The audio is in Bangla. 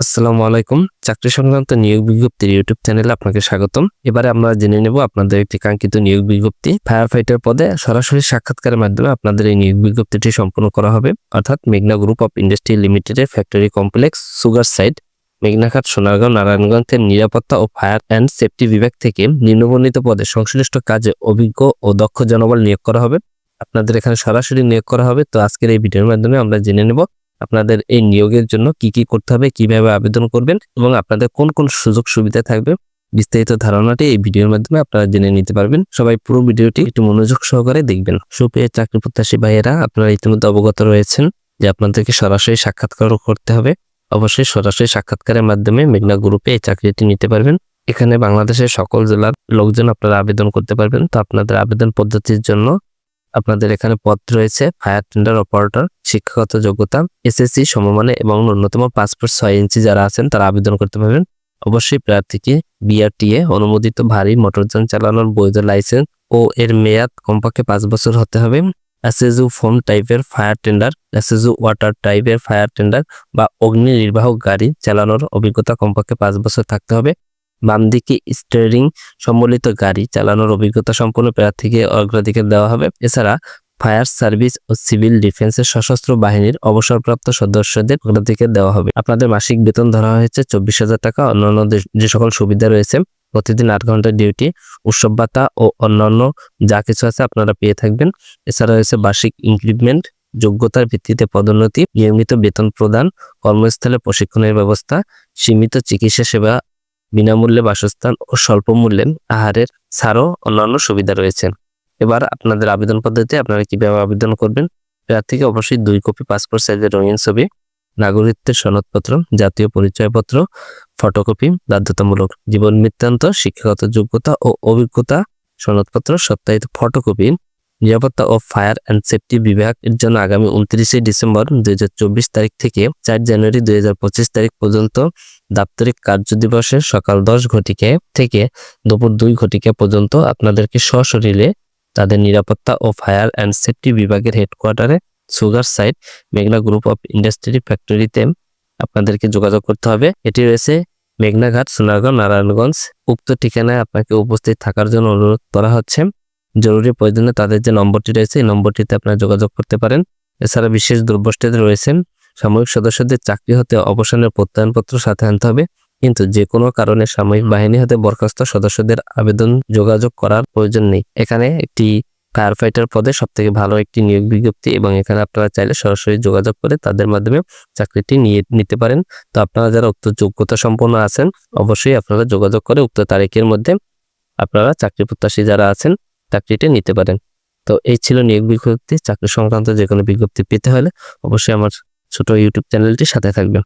আসসালামু আলাইকুম। চাকরি সংক্রান্ত নিয়োগ বিজ্ঞপ্তির ইউটিউব চ্যানেলে আপনাকে স্বাগতম। এবারে আমরা জেনে নেব আপনাদের একটি কাঙ্ক্ষিত নিয়োগ বিজ্ঞপ্তি। ফায়ার ফাইটার পদে সরাসরি সাক্ষাৎকারের মাধ্যমে আপনাদের এই নিয়োগ বিজ্ঞপ্তিটি সম্পন্ন করা হবে। অর্থাৎ মেঘনা গ্রুপ অফ ইন্ডাস্ট্রি লিমিটেডের ফ্যাক্টরি কমপ্লেক্স, সুগার সাইড মেঘনাঘাট, সোনারগাঁও নারায়ণগঞ্জের নিরাপত্তা ও ফায়ার অ্যান্ড সেফটি বিভাগ থেকে নিম্নবর্ণিত পদে সংশ্লিষ্ট কাজে অভিজ্ঞ ও দক্ষ জনবল নিয়োগ করা হবে। আপনাদের এখানে সরাসরি নিয়োগ করা হবে। তো আজকের এই ভিডিওর মাধ্যমে আমরা জেনে নেব আপনাদের এই নিয়োগের জন্য কি কি করতে হবে, কীভাবে আবেদন করবেন এবং আপনাদের কোন কোন সুযোগ সুবিধা থাকবে, বিস্তারিত ধারণাটি এই ভিডিওর মাধ্যমে আপনারা জেনে নিতে পারবেন। সবাই পুরো ভিডিওটি একটু মনোযোগ সহকারে দেখবেন। সুপ্রিয় চাকরি প্রত্যাশী ভাইয়েরা, আপনারা ইতিমধ্যে অবগত রয়েছেন যে আপনাদেরকে সরাসরি সাক্ষাৎকার করতে হবে। অবশ্যই সরাসরি সাক্ষাৎকারের মাধ্যমে মেঘনা গ্রুপে এই চাকরিটি নিতে পারবেন। এখানে বাংলাদেশের সকল জেলার লোকজন আপনারা আবেদন করতে পারবেন। তো আপনাদের আবেদন পদ্ধতির জন্য আপনাদের এখানে পদ রয়েছে ফায়ার টেন্ডার অপারেটর শিক্ষাগত যোগ্যতা এসএসসি সমমানে এবং ন্যূনতম পাসপোর্ট ছয় ইঞ্চি যারা আছেন তারা আবেদন করতে পারবেন। অবশ্যই প্রার্থীকে বিআরটিএ অনুমোদিত ভারী মোটরযান চালানোর বৈধ লাইসেন্স ও এর মেয়াদ কমপক্ষে পাঁচ বছর হতে হবে। এসএসইউ ফোম টাইপের ফায়ার টেন্ডার এসএসইউ ওয়াটার টাইপের ফায়ার টেন্ডার বা অগ্নি নির্বাহক গাড়ি চালানোর অভিজ্ঞতা কমপক্ষে পাঁচ বছর থাকতে হবে। বাম দিকে স্টিয়ারিং সম্বলিত গাড়ি চালানোর অভিজ্ঞতা সম্পন্ন প্রার্থীকে অগ্রাধিকার দেওয়া হবে। এছাড়া ফায়ার সার্ভিস ও সিভিল ডিফেন্সের সশস্ত্র বাহিনীর অবসরপ্রাপ্ত সদস্যদের অগ্রাধিকার দেওয়া হবে। আপনাদের মাসিক বেতন ধরা হয়েছে চব্বিশ হাজার টাকা। অন্যান্য যে- যে সকল সুবিধা রয়েছে, প্রতিদিন আট ঘণ্টা ডিউটি উৎসব ভাতা ও অন্যান্য যা কিছু আছে আপনারা পেয়ে থাকবেন। এছাড়া রয়েছে বার্ষিক ইনক্রিমেন্ট যোগ্যতার ভিত্তিতে পদোন্নতি, নিয়মিত বেতন প্রদান, কর্মস্থলে প্রশিক্ষণের ব্যবস্থা, সীমিত চিকিৎসা সেবা বিনামূল্যে বাসস্থান ও স্বল্প মূল্যে আহারের ছাড়ও অন্যান্য সুবিধা রয়েছে। এবার আপনাদের আবেদন পদ্ধতি আপনারা কীভাবে আবেদন করবেন? প্রার্থীকে অবশ্যই দুই কপি পাসপোর্ট সাইজের রঙিন ছবি, নাগরিকত্বের সনদপত্র, জাতীয় পরিচয়পত্র, ফটোকপি, বাধ্যতামূলক জীবন বৃত্তান্ত, শিক্ষাগত যোগ্যতা ও অভিজ্ঞতা সনদপত্র, সত্যায়িত ফটোকপি নিরাপত্তা ও ফায়ার অ্যান্ড সেফটি বিভাগের জন্য আগামী উনত্রিশে ডিসেম্বর দুই হাজার চব্বিশ তারিখ থেকে চার জানুয়ারি দুই হাজার পঁচিশ তারিখ পর্যন্ত দাপ্তরিক কার্য দিবসের সকাল দশ ঘটিকে থেকে দুপুর দুই ঘটিকা পর্যন্ত আপনাদেরকে সশরীরে তাদের নিরাপত্তা ও ফায়ার অ্যান্ড সেফটি বিভাগের হেডকোয়ার্টারে সুগার সাইট মেঘনা গ্রুপ অফ ইন্ডাস্ট্রি ফ্যাক্টরিতে আপনাদেরকে যোগাযোগ করতে হবে। এটি রয়েছে মেঘনাঘাট সোনারগাঁও, নারায়ণগঞ্জ। উক্ত ঠিকানায় আপনাকে উপস্থিত থাকার জন্য অনুরোধ করা হচ্ছে। জরুরি প্রয়োজনে তাদের যে নম্বরটি রয়েছে, এই নম্বরটিতে আপনারা যোগাযোগ করতে পারেন। এছাড়া বিশেষ দুর্বষ্টিতে রয়েছেন সাময়িক সদস্যদের চাকরি হতে অবসানের প্রত্যয়নপত্র সাথে আনতে হবে। কিন্তু যে কোনো কারণে সাময়িক বাহিনী হতে বরখাস্ত সদস্যদের আবেদন যোগাযোগ করার প্রয়োজন নেই। এখানে একটি ফায়ার ফাইটার পদে সব থেকে ভালো একটি নিয়োগ বিজ্ঞপ্তি এবং এখানে আপনারা চাইলে সরাসরি যোগাযোগ করে তাদের মাধ্যমে চাকরিটি নিয়ে নিতে পারেন। তো আপনারা যারা উক্ত যোগ্যতা সম্পন্ন আছেন, অবশ্যই আপনারা যোগাযোগ করে উক্ত তারিখের মধ্যে আপনারা চাকরি প্রত্যাশী যারা আছেন চাকরিটি নিতে পারেন। তো এই ছিল নিয়োগ বিজ্ঞপ্তি। চাকরি সংক্রান্ত যে কোনো বিজ্ঞপ্তি পেতে হলে অবশ্যই আমার ছোট ইউটিউব চ্যানেলটি সাথে থাকবেন।